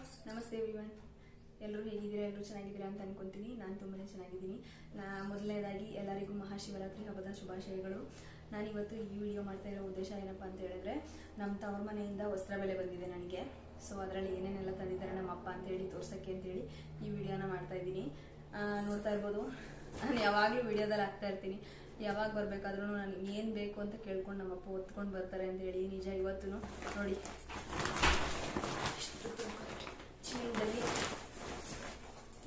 ನಮಸ್ತೆ ವಿವನ್ ಎಲ್ಲರೂ ಹೇಗಿದ್ದೀರಾ? ಎಲ್ಲರೂ ಚೆನ್ನಾಗಿದ್ದೀರಾ ಅಂತ ಅನ್ಕೊಂತೀನಿ. ನಾನು ತುಂಬಾ ಚೆನ್ನಾಗಿದ್ದೀನಿ. ನಾ ಮೊದಲನೇದಾಗಿ ಎಲ್ಲರಿಗೂ ಮಹಾಶಿವರಾತ್ರಿ ಹಬ್ಬದ ಶುಭಾಶಯಗಳು. ನಾನಿವತ್ತು ಈ ವಿಡಿಯೋ ಮಾಡ್ತಾ ಇರೋ ಉದ್ದೇಶ ಏನಪ್ಪ ಅಂತ ಹೇಳಿದ್ರೆ ನಮ್ಮ ತವ್ರ ಮನೆಯಿಂದ ವಸ್ತ್ರ ಬೆಲೆ ಬಂದಿದೆ ನನಗೆ. ಸೊ ಅದರಲ್ಲಿ ಏನೇನೆಲ್ಲ ತಂದಿದ್ದಾರೆ ನಮ್ಮ ಅಪ್ಪ ಅಂತೇಳಿ ತೋರ್ಸೋಕ್ಕೆ ಅಂತೇಳಿ ಈ ವಿಡಿಯೋನ ಮಾಡ್ತಾ ಇದ್ದೀನಿ. ನೋಡ್ತಾ ಇರ್ಬೋದು. ನಾನು ಯಾವಾಗಲೂ ವಿಡಿಯೋದಲ್ಲಿ ಆಗ್ತಾ ಇರ್ತೀನಿ. ಯಾವಾಗ ಬರಬೇಕಾದ್ರೂ ನನಗೆ ಏನು ಬೇಕು ಅಂತ ಕೇಳ್ಕೊಂಡು ನಮ್ಮಪ್ಪ ಒತ್ಕೊಂಡು ಬರ್ತಾರೆ ಅಂತೇಳಿ ನಿಜ ಇವತ್ತು ನೋಡಿ. ಚೀಲದಲ್ಲಿ,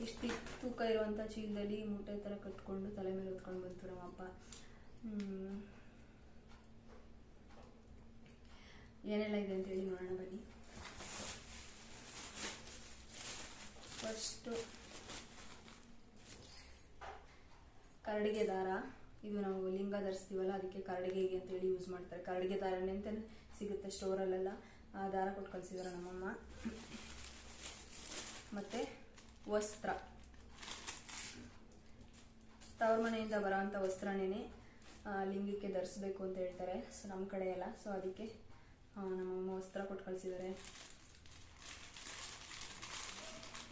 ಇಷ್ಟು ತೂಕ ಇರುವಂಥ ಚೀಲದಲ್ಲಿ ಮೂಟೆ ಥರ ಕಟ್ಕೊಂಡು ತಲೆ ಮೇಲೆ ಹೊತ್ಕೊಂಡು ಬಂತು ನಮ್ಮಪ್ಪ. ಏನೆಲ್ಲ ಇದೆ ಅಂತೇಳಿ ನೋಡೋಣ ಬನ್ನಿ. ಫಸ್ಟು ಕರಡಿಗೆ ದಾರ. ಇದು ನಾವು ಲಿಂಗ ಧರಿಸ್ತೀವಲ್ಲ, ಅದಕ್ಕೆ ಕರಡಿಗೆಗೆ ಅಂತೇಳಿ ಯೂಸ್ ಮಾಡ್ತಾರೆ. ಕರಡಿಗೆ ದಾರನೇ ಅಂತ ಸಿಗುತ್ತೆ ಸ್ಟೋರಲ್ಲೆಲ್ಲ ಆ ದಾರ ಕೊಟ್ಟು ಕಳಿಸಿದಾರೆ ನಮ್ಮಮ್ಮ. ಮತ್ತೆ ವಸ್ತ್ರ. ತವ್ರ ಮನೆಯಿಂದ ಬರೋವಂಥ ವಸ್ತ್ರನೇ ಲಿಂಗಕ್ಕೆ ಧರಿಸ್ಬೇಕು ಅಂತ ಹೇಳ್ತಾರೆ. ಸೊ, ನಮ್ಮ ಕಡೆ ಎಲ್ಲ. ಸೊ, ಅದಕ್ಕೆ ನಮ್ಮ ನಮ್ಮಮ್ಮ ವಸ್ತ್ರ ಕೊಟ್ಟು ಕಳಿಸಿದ್ದಾರೆ.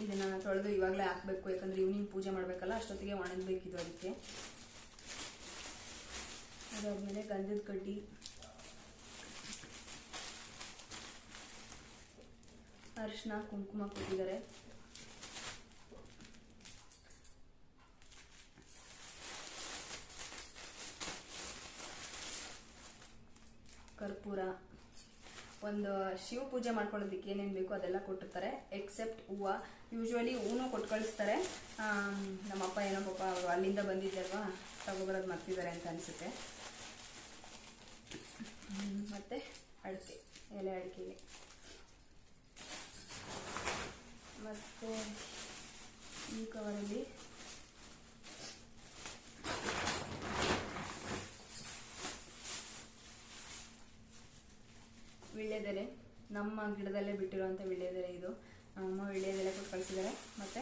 ಇದನ್ನು ತೊಳೆದು ಇವಾಗಲೇ ಹಾಕ್ಬೇಕು. ಯಾಕಂದರೆ ಈವ್ನಿಂಗ್ ಪೂಜೆ ಮಾಡಬೇಕಲ್ಲ, ಅಷ್ಟೊತ್ತಿಗೆ ಒಣಗಬೇಕಿದು ಅದಕ್ಕೆ. ಅದಾದಮೇಲೆ ಗಂಧದ ಕಡ್ಡಿ. ಅರಿಶಿನ, ಕುಂಕುಮ ಕೊಟ್ಟಿದ್ದಾರೆ. ಕರ್ಪೂರ. ಒಂದು ಶಿವ ಪೂಜೆ ಮಾಡ್ಕೊಳ್ಳೋದಕ್ಕೆ ಏನೇನು ಬೇಕು ಅದೆಲ್ಲ ಕೊಟ್ಟಿರ್ತಾರೆ ಎಕ್ಸೆಪ್ಟ್ ಹೂವು. ಯೂಶ್ವಲಿ ಹೂನು ಕೊಟ್ಟು ಕಳಿಸ್ತಾರೆ ನಮ್ಮಪ್ಪ, ಏನೋ ಪಾಪ ಅವರು ಅಲ್ಲಿಂದ ಬಂದಿದ್ದಲ್ವಾ ತಗೊಬರೋದು ಮರ್ತಿದ್ದಾರೆ ಅಂತ ಅನಿಸುತ್ತೆ. ಮತ್ತೆ ಅಡಿಕೆ, ಎಲೆ ಅಡಿಕೆಗೆ ಮತ್ತು ಈ ಕವರಲ್ಲಿ ವಿಳ್ಯದೆಲೆ ನಮ್ಮ ಗಿಡದಲ್ಲೇ ಬಿಟ್ಟಿರುವಂಥ ವಿಳ್ಯದೆಲೆ ಇದು. ನಮ್ಮ ವಿಳ್ಯದೆಲೆ ಕೊಟ್ಟು ಕಳಿಸಿದ್ದಾರೆ ಮತ್ತು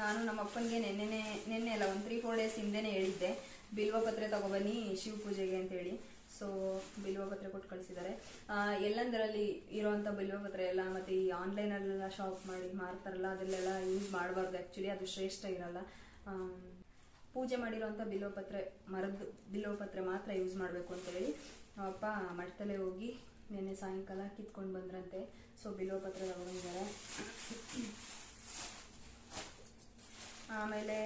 ನಾನು ನಮ್ಮ ಅಪ್ಪನಿಗೆ ನೆನ್ನೆ ನೆನ್ನೆ ಅಲ್ಲ, ಒಂದು ತ್ರೀ ಫೋರ್ ಡೇಸ್ ಹಿಂದೆನೇ ಹೇಳಿದ್ದೆ. ಬಿಲ್ವ ಪತ್ರೆ ತಗೊಬನ್ನಿ ಶಿವ ಪೂಜೆಗೆ ಅಂತೇಳಿ. ಸೊ ಬಿಲ್ವ ಪತ್ರೆ ಕೊಟ್ಟು ಕಳಿಸಿದ್ದಾರೆ ಎಲ್ಲಂದರಲ್ಲಿ ಇರೋವಂಥ ಬಿಲ್ವ ಪತ್ರೆ ಎಲ್ಲ, ಮತ್ತು ಈ ಆನ್ಲೈನಲ್ಲೆಲ್ಲ ಶಾಪ್ ಮಾಡಿ ಮಾರ್ತಾರಲ್ಲ ಅದರಲ್ಲೆಲ್ಲ ಯೂಸ್ ಮಾಡಬಾರ್ದು. ಆ್ಯಕ್ಚುಲಿ ಅದು ಶ್ರೇಷ್ಠ ಇರಲ್ಲ. ಪೂಜೆ ಮಾಡಿರುವಂಥ ಬಿಲ್ವಪತ್ರೆ ಮರದ ಬಿಲ್ವಪತ್ರೆ ಮಾತ್ರ ಯೂಸ್ ಮಾಡಬೇಕು ಅಂತೇಳಿ. ಅಪ್ಪ ಮಠದಲ್ಲೇ ಹೋಗಿ ನಿನ್ನೆ ಸಾಯಂಕಾಲ ಕಿತ್ಕೊಂಡು ಬಂದ್ರಂತೆ. ಸೊ ಬಿಲ್ವಪತ್ರೆ ತಗೊಂಡಿದ್ದಾರೆ. ಆಮೇಲೆ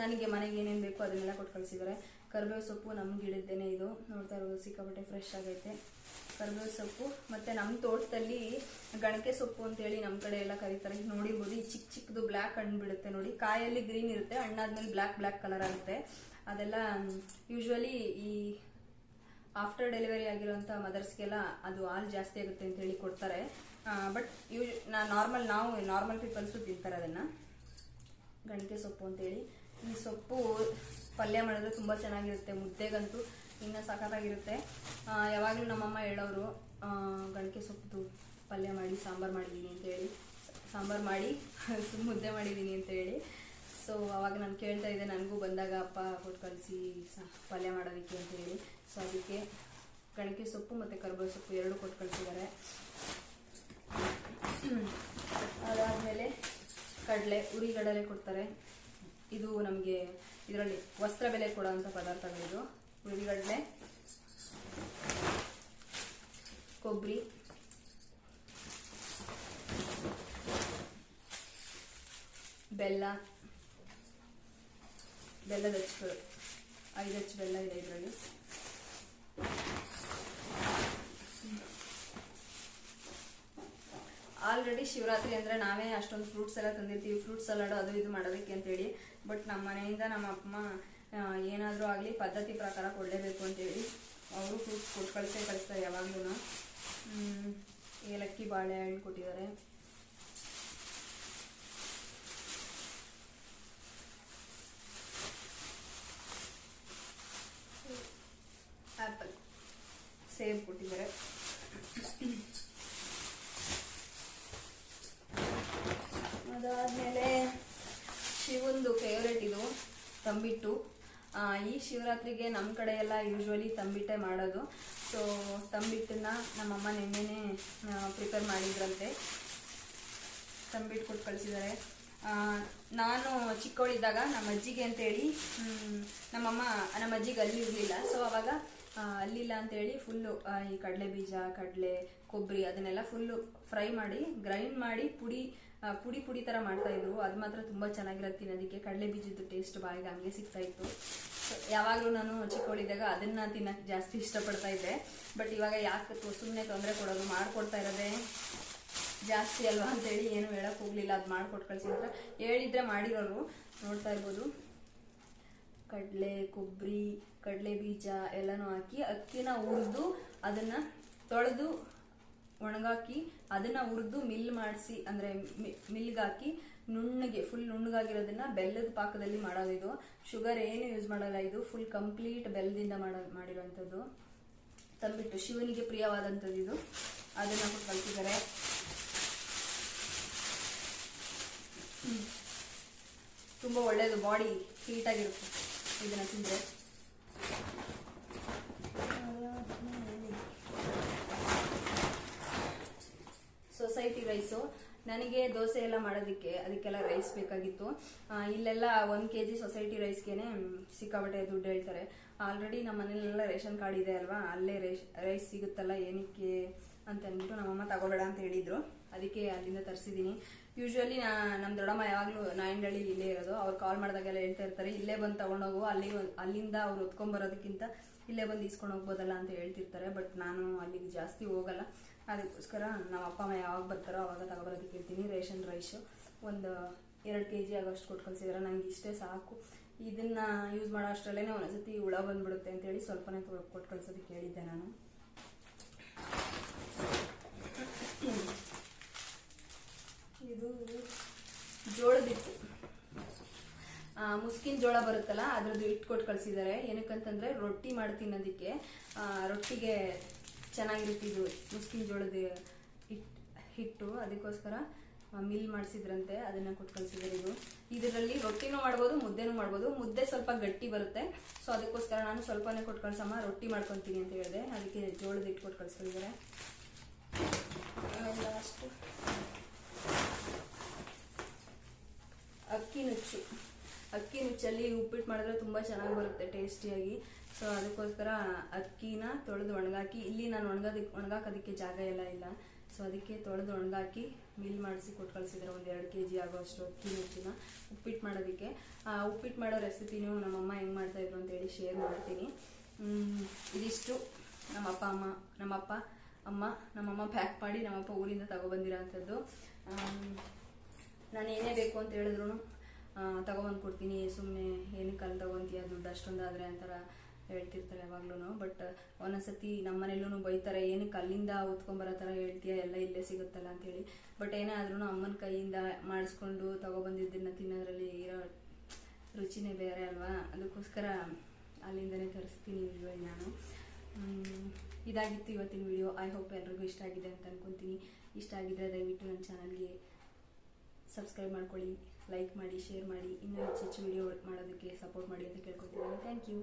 ನನಗೆ ಮನೆಗೆ ಏನೇನು ಬೇಕು ಅದನ್ನೆಲ್ಲ ಕೊಟ್ಟು ಕಳಿಸಿದ್ದಾರೆ. ಕರ್ಬೇವು ಸೊಪ್ಪು ನಮ್ಮ ಗಿಡದ್ದೇನೆ ಇದು. ನೋಡ್ತಾ ಇರೋದು, ಸಿಕ್ಕಾಪಟ್ಟೆ ಫ್ರೆಶ್ ಆಗೈತೆ. ಕರ್ಬೇವು ಸೊಪ್ಪು ಮತ್ತು ನಮ್ಮ ತೋಟದಲ್ಲಿ ಗಣಕೆ ಸೊಪ್ಪು ಅಂತೇಳಿ ನಮ್ಮ ಕಡೆ ಎಲ್ಲ ಕರೀತಾರೆ. ನೋಡಿರ್ಬೋದು, ಈ ಚಿಕ್ಕ ಚಿಕ್ಕದು ಬ್ಲ್ಯಾಕ್ ಹಣ್ಣು ಬಿಡುತ್ತೆ ನೋಡಿ. ಕಾಯಲ್ಲಿ ಗ್ರೀನ್ ಇರುತ್ತೆ, ಹಣ್ಣಾದ್ಮೇಲೆ ಬ್ಲ್ಯಾಕ್ ಬ್ಲ್ಯಾಕ್ ಕಲರ್ ಆಗುತ್ತೆ. ಅದೆಲ್ಲ ಯೂಶ್ವಲಿ ಈ ಆಫ್ಟರ್ ಡೆಲಿವರಿ ಆಗಿರೋಂಥ ಮದರ್ಸ್ಗೆಲ್ಲ ಅದು ಹಾಲು ಜಾಸ್ತಿ ಆಗುತ್ತೆ ಅಂತ ಹೇಳಿ ಕೊಡ್ತಾರೆ. ಬಟ್ ಯೂ, ನಾ ನಾರ್ಮಲ್ ನಾವು ನಾರ್ಮಲ್ ಪೀಪಲ್ಸು ತಿಂತಾರೆ ಅದನ್ನು. ಗಣಿಕೆ ಸೊಪ್ಪು ಅಂತೇಳಿ ಈ ಸೊಪ್ಪು ಪಲ್ಯ ಮಾಡಿದ್ರೆ ತುಂಬ ಚೆನ್ನಾಗಿರುತ್ತೆ, ಮುದ್ದೆಗಂತೂ ಇನ್ನೂ ಸಖತ್ತಾಗಿರುತ್ತೆ. ಯಾವಾಗಲೂ ನಮ್ಮಮ್ಮ ಹೇಳೋರು ಗಣಿಕೆ ಸೊಪ್ಪು ಪಲ್ಯ ಮಾಡಿ, ಸಾಂಬಾರು ಮಾಡಿದ್ದೀನಿ ಅಂತೇಳಿ ಸಾಂಬಾರು ಮಾಡಿ, ಮುದ್ದೆ ಮಾಡಿದ್ದೀನಿ ಅಂತೇಳಿ ಸೊ ಅವಾಗ ನಾನು ಕೇಳ್ತಾ ಇದ್ದೆ, ನನಗೂ ಬಂದಾಗ ಅಪ್ಪ ಕೊಟ್ಟು ಕಳಿಸಿ ಪಲ್ಯ ಮಾಡೋದಕ್ಕೆ ಅಂತೇಳಿ ಸೊ ಅದಕ್ಕೆ ಕಣಕೆ ಸೊಪ್ಪು ಮತ್ತು ಕರ್ಬೇವು ಸೊಪ್ಪು ಎರಡು ಕೊಟ್ಟು ಕಳಿಸಿದ್ದಾರೆ. ಅದಾದಮೇಲೆ ಕಡಲೆ ಉರಿಗಡಲೆ ಕೊಡ್ತಾರೆ. ಇದು ನಮಗೆ ಇದರಲ್ಲಿ ವಸ್ತ್ರ ಬೆಲೆ ಕೊಡೋವಂಥ ಪದಾರ್ಥಗಳಿದು. ಉರಿಗಡಲೆ ಕೊಬ್ಬರಿ, ಬೆಲ್ಲ ಬೆಲ್ಲದ ಹಚ್ಚು ಐದು ಹಚ್ಚು ಬೆಲ್ಲ ಇದೆ ಇದರಲ್ಲಿ. ಆಲ್ರೆಡಿ ಶಿವರಾತ್ರಿ ಅಂದರೆ ನಾವೇ ಅಷ್ಟೊಂದು ಫ್ರೂಟ್ಸ್ ಎಲ್ಲ ತಂದಿರ್ತೀವಿ. ಫ್ರೂಟ್ ಸಲಾಡ್ ಅದು ಇದು ಮಾಡೋದಕ್ಕೆ ಅಂತೇಳಿ ಬಟ್ ನಮ್ಮ ಮನೆಯಿಂದ ನಮ್ಮ ಏನಾದರೂ ಏನಾದ್ರೂ ಆಗಲಿ ಪದ್ಧತಿ ಪ್ರಕಾರ ಕೊಡಲೇಬೇಕು ಅಂತೇಳಿ ಅವರು ಫ್ರೂಟ್ಸ್ ಕೊಟ್ಟು ಕಳಿಸೇ ಕಳಿಸ್ತಾರೆ ಯಾವಾಗಲೂ ಏಲಕ್ಕಿ ಬಾಳೆಹಣ್ಣು ಕೊಟ್ಟಿದ್ದಾರೆ. ಸೇಬ್ ಕೊಟ್ಟಿದ್ದಾರೆ. ಅದಾದ್ಮೇಲೆ ಶಿವಂದು ಫೇವ್ರೇಟ್ ಇದು, ತಂಬಿಟ್ಟು. ಈ ಶಿವರಾತ್ರಿಗೆ ನಮ್ಮ ಕಡೆ ಎಲ್ಲ ಯೂಶ್ವಲಿ ತಂಬಿಟ್ಟೆ ಮಾಡೋದು. ಸೊ ತಂಬಿಟ್ಟನ್ನ ನಮ್ಮಮ್ಮ ನಿನ್ನೆನೆ ಪ್ರಿಪೇರ್ ಮಾಡಿದ್ರಂತೆ. ತಂಬಿಟ್ಟು ಕೊಟ್ಟು ಕಳಿಸಿದ್ದಾರೆ. ನಾನು ಚಿಕ್ಕವಳಿದ್ದಾಗ ನಮ್ಮ ಅಜ್ಜಿಗೆ ಅಂತೇಳಿ ನಮ್ಮಮ್ಮ ನಮ್ಮ ಅಜ್ಜಿಗೆ ಅಲ್ಲಿ ಇರಲಿಲ್ಲ. ಸೊ ಅವಾಗ ಅಲ್ಲಿಲ್ಲ ಅಂತೇಳಿ ಫುಲ್ಲು ಈ ಕಡಲೆ ಬೀಜ, ಕಡಲೆ ಕೊಬ್ಬರಿ ಅದನ್ನೆಲ್ಲ ಫುಲ್ಲು ಫ್ರೈ ಮಾಡಿ ಗ್ರೈಂಡ್ ಮಾಡಿ ಪುಡಿ ಪುಡಿ ಪುಡಿ ಥರ ಮಾಡ್ತಾ ಇದ್ರು. ಅದು ಮಾತ್ರ ತುಂಬ ಚೆನ್ನಾಗಿರುತ್ತೆ ತಿನ್ನೋದಕ್ಕೆ. ಕಡಲೆ ಬೀಜದ ಟೇಸ್ಟ್ ಬಾಯಿಗೆ ಹಂಗೆ ಸಿಗ್ತಾ ಇತ್ತು. ಯಾವಾಗಲೂ ನಾನು ಚಿಕ್ಕವಳಿದ್ದಾಗ ಅದನ್ನ ತಿನ್ನಕ್ಕೆ ಜಾಸ್ತಿ ಇಷ್ಟಪಡ್ತಾ ಇದ್ದೆ. ಬಟ್ ಇವಾಗ ಯಾಕೆ ಸುಮ್ಮನೆ ತೊಂದರೆ ಕೊಡೋದು, ಮಾಡಿಕೊಡ್ತಾ ಇರೋದೇ ಜಾಸ್ತಿ ಅಲ್ವಾ ಅಂತೇಳಿ ಏನು ಹೇಳಕ್ ಹೋಗಲಿಲ್ಲ. ಅದು ಮಾಡ್ಕೊಟ್ಟು ಅಂತ ಹೇಳಿದ್ರೆ ಮಾಡಿರೋರು ನೋಡ್ತಾ ಇರ್ಬೋದು. ಕಡಲೆ ಕೊಬ್ಬರಿ ಕಡಲೆ ಬೀಜ ಎಲ್ಲನೂ ಹಾಕಿ ಅಕ್ಕಿನ ಹುರಿದು ಅದನ್ನ ತೊಳೆದು ಒಣಗಾಕಿ ಅದನ್ನ ಹುರಿದು ಮಿಲ್ ಮಾಡಿಸಿ, ಅಂದ್ರೆ ಮಿಲ್ಗೆ ಹಾಕಿ ನುಣ್ಣಗೆ ಫುಲ್ ನುಣ್ಣಗಾಗಿರೋದನ್ನ ಬೆಲ್ಲದ ಪಾಕದಲ್ಲಿ ಮಾಡೋದು ಇದು. ಶುಗರ್ ಏನು ಯೂಸ್ ಮಾಡಲ್ಲ ಇದು ಫುಲ್ ಕಂಪ್ಲೀಟ್ ಬೆಲ್ಲದಿಂದ ಮಾಡೋ, ಮಾಡಿರೋಂಥದ್ದು. ತಂಬಿಟ್ಟು ಶಿವನಿಗೆ ಪ್ರಿಯವಾದಂಥದ್ದು ಇದು. ಅದನ್ನ ಕಲ್ತಿದ್ದಾರೆ. ತುಂಬ ಒಳ್ಳೆಯದು ಬಾಡಿ ಹೀಟ್ ಆಗಿರುತ್ತೆ. ಇದನ್ನ ತಿಂದರೆ? Society rice. ನನಗೆ ದೋಸೆ ಎಲ್ಲ ಮಾಡೋದಕ್ಕೆ ಅದಕ್ಕೆಲ್ಲ ರೈಸ್ ಬೇಕಾಗಿತ್ತು. ಇಲ್ಲೆಲ್ಲ ಒಂದು ಕೆ ಜಿ ಸೊಸೈಟಿ ರೈಸ್ಗೇನೆ ಸಿಕ್ಕಾಬಟ್ಟೆ ದುಡ್ಡು ಹೇಳ್ತಾರೆ. ಆಲ್ರೆಡಿ ನಮ್ಮ ಮನೇಲೆಲ್ಲ ರೇಷನ್ ಕಾರ್ಡ್ ಇದೆ ಅಲ್ವಾ? ಅಲ್ಲೇ ರೈಸ್ ಸಿಗುತ್ತಲ್ಲ ಏನಕ್ಕೆ? ಅಂತ ಅಂದ್ಬಿಟ್ಟು ನಮ್ಮಮ್ಮ ತಗೋಬೇಡ ಅಂತ ಹೇಳಿದ್ರು. ಅದಕ್ಕೆ ಅಲ್ಲಿಂದ ತರಿಸಿದ್ದೀನಿ. ಯೂಶ್ವಲಿ ನಮ್ಮ ದೊಡ್ಡಮ್ಮ ಯಾವಾಗಲೂ ನಾಯಂಡಳ್ಳಿ ಇಲ್ಲೇ ಇರೋದು. ಅವ್ರು ಕಾಲ್ ಮಾಡಿದಾಗೆಲ್ಲ ಹೇಳ್ತಾ ಇರ್ತಾರೆ, ಇಲ್ಲೇ ಬಂದು ತೊಗೊಂಡೋಗು. ಅಲ್ಲಿ ಅಲ್ಲಿಂದ ಅವ್ರು ಹೊತ್ಕೊಂಬರೋದಕ್ಕಿಂತ ಇಲ್ಲೇ ಬಂದು ಇಸ್ಕೊಂಡು ಹೋಗ್ಬೋದಲ್ಲ ಅಂತ ಹೇಳ್ತಿರ್ತಾರೆ. ಬಟ್ ನಾನು ಅಲ್ಲಿಗೆ ಜಾಸ್ತಿ ಹೋಗಲ್ಲ. ಅದಕ್ಕೋಸ್ಕರ ನಮ್ಮ ಅಪ್ಪ ಅಮ್ಮ ಯಾವಾಗ ಬರ್ತಾರೋ ಅವಾಗ ತಗೊಬರೋದಕ್ಕೆ ಹೇಳ್ತೀನಿ. ರೇಷನ್ ರೈಸು ಒಂದು ಎರಡು ಕೆ ಜಿ ಆಗೋಷ್ಟು ಕೊಟ್ಟು ಕಳಿಸಿದ್ರೆ ನನಗೆ ಇಷ್ಟೇ ಸಾಕು. ಇದನ್ನು ಯೂಸ್ ಮಾಡೋ ಅಷ್ಟರಲ್ಲೇ ಒಂದೊಂದ್ಸತಿ ಹುಳ ಬಂದ್ಬಿಡುತ್ತೆ ಅಂತೇಳಿ ಸ್ವಲ್ಪನೇ ಕೊಟ್ಟು ಕಳ್ಸೋದಕ್ಕೆ ಹೇಳಿದ್ದೆ ನಾನು. ಇದು ಜೋಳದ ಹಿಟ್ಟು. ಮುಸ್ಕಿನ ಜೋಳ ಬರುತ್ತಲ್ಲ, ಅದ್ರದ್ದು ಹಿಟ್ಟು ಕೊಟ್ಟು ಕಳಿಸಿದ್ದಾರೆ ಏನಕ್ಕಂತಂದ್ರೆ ರೊಟ್ಟಿ ಮಾಡಿ ತಿನ್ನೋದಿಕ್ಕೆ ರೊಟ್ಟಿಗೆ ಚೆನ್ನಾಗಿರುತ್ತೆ ಇದು ಮುಸ್ಕಿನ ಜೋಳದ ಹಿಟ್ಟು ಹಿಟ್ಟು. ಅದಕ್ಕೋಸ್ಕರ ಮಿಲ್ ಮಾಡಿಸಿದ್ರಂತೆ, ಅದನ್ನು ಕೊಟ್ಟು ಕಳಿಸಿದ್ರು ಇದು. ಇದರಲ್ಲಿ ರೊಟ್ಟಿನೂ ಮಾಡ್ಬೋದು, ಮುದ್ದೆನೂ ಮಾಡ್ಬೋದು. ಮುದ್ದೆ ಸ್ವಲ್ಪ ಗಟ್ಟಿ ಬರುತ್ತೆ. ಸೊ, ಅದಕ್ಕೋಸ್ಕರ ನಾನು ಸ್ವಲ್ಪನೇ ಕೊಟ್ಟು ಕಳ್ಸಮ್ಮ, ರೊಟ್ಟಿ ಮಾಡ್ಕೊತೀನಿ ಅಂತ ಹೇಳಿದೆ. ಅದಕ್ಕೆ ಜೋಳದ ಹಿಟ್ಟು ಕೊಟ್ಟು ಕಳ್ಸಿದ್ದಾರೆ ಲಾಸ್ಟು ಅಕ್ಕಿ ನುಚ್ಚು. ಅಕ್ಕಿ ನುಚ್ಚಲ್ಲಿ ಉಪ್ಪಿಟ್ಟು ಮಾಡಿದ್ರೆ ತುಂಬ ಚೆನ್ನಾಗಿ ಬರುತ್ತೆ ಟೇಸ್ಟಿಯಾಗಿ. ಸೊ ಅದಕ್ಕೋಸ್ಕರ ಅಕ್ಕಿನ ತೊಳೆದು ಒಣಗಾಕಿ, ಇಲ್ಲಿ ನಾನು ಒಣಗೋದಕ್ಕೆ ಒಣಗಾಕೋದಕ್ಕೆ ಜಾಗ ಎಲ್ಲ ಇಲ್ಲ. ಸೊ ಅದಕ್ಕೆ ತೊಳೆದು ಒಣಗಾಕಿ, ಮಿಲ್ ಮಾಡಿಸಿ ಕೊಟ್ಟು ಕಳಿಸಿದ್ರೆ, ಒಂದು ಎರಡು ಕೆ ಜಿ ಆಗೋಷ್ಟು ಅಕ್ಕಿ ನುಚ್ಚಿನ ಉಪ್ಪಿಟ್ಟು ಮಾಡೋದಕ್ಕೆ. ಆ ಉಪ್ಪಿಟ್ಟು ಮಾಡೋ ರೆಸಿಪಿನೂ ನಮ್ಮಮ್ಮ ಹೆಂಗೆ ಮಾಡ್ತಾಯಿದ್ರು ಅಂತೇಳಿ ಶೇರ್ ಮಾಡ್ತೀನಿ. ಇದಿಷ್ಟು. ಇದಿಷ್ಟು ನಮ್ಮಪ್ಪ ಅಮ್ಮ ನಮ್ಮಪ್ಪ, ಅಮ್ಮ, ನಮ್ಮಮ್ಮ ಪ್ಯಾಕ್ ಮಾಡಿ ನಮ್ಮಪ್ಪ ಊರಿಂದ ತಗೊಬಂದಿರೋ ಅಂಥದ್ದು. ನಾನು ಏನೇ ಬೇಕು ಅಂತ ಹೇಳಿದ್ರು ತಗೊಬಂದು ಕೊಡ್ತೀನಿ ಸುಮ್ಮನೆ ಏನಕ್ಕೆ ಅಲ್ಲಿ ತಗೊಂತೀಯ ದುಡ್ಡು ಅಷ್ಟೊಂದಾದರೆ ಅಂತಾರ ಹೇಳ್ತಿರ್ತಾರೆ ಯಾವಾಗ್ಲೂ ಬಟ್ ಒಂದೊಂದ್ಸತಿ ನಮ್ಮ ಮನೇಲೂ ಬೈತಾರೆ ಏನಕ್ಕೆ ಅಲ್ಲಿಂದ ಹೊತ್ಕೊಂಬರೋ ಥರ ಹೇಳ್ತೀಯ, ಎಲ್ಲ ಇಲ್ಲೇ ಸಿಗುತ್ತಲ್ಲ ಅಂತೇಳಿ. ಬಟ್ ಏನೇ ಆದ್ರೂ ಅಮ್ಮನ ಕೈಯಿಂದ ಮಾಡಿಸ್ಕೊಂಡು ತಗೊಬಂದಿದ್ದನ್ನ ತಿನ್ನೋದ್ರಲ್ಲಿ ಇರೋ ರುಚಿನೇ ಬೇರೆ ಅಲ್ವಾ? ಅದಕ್ಕೋಸ್ಕರ ಅಲ್ಲಿಂದನೇ ತರಿಸ್ತೀನಿ ನಾನು. ಇದಾಗಿತ್ತು ಇವತ್ತಿನ ವಿಡಿಯೋ ಐ ಹೋಪ್ ಎಲ್ರಿಗೂ ಇಷ್ಟ ಆಗಿದೆ ಅಂತ ಅನ್ಕೊಂತೀನಿ. ಇಷ್ಟ ಆಗಿದ್ರೆ ದಯವಿಟ್ಟು ನನ್ನ ಚಾನಲ್ಗೆ ಸಬ್ಸ್ಕ್ರೈಬ್ ಮಾಡ್ಕೊಳ್ಳಿ ಲೈಕ್ ಮಾಡಿ ಶೇರ್ ಮಾಡಿ. ಇನ್ನೂ ಹೆಚ್ಚು ಹೆಚ್ಚು ವಿಡಿಯೋ ಮಾಡೋದಕ್ಕೆ ಸಪೋರ್ಟ್ ಮಾಡಿ ಅಂತ ಕೇಳ್ಕೊತೀನಿ. Thank you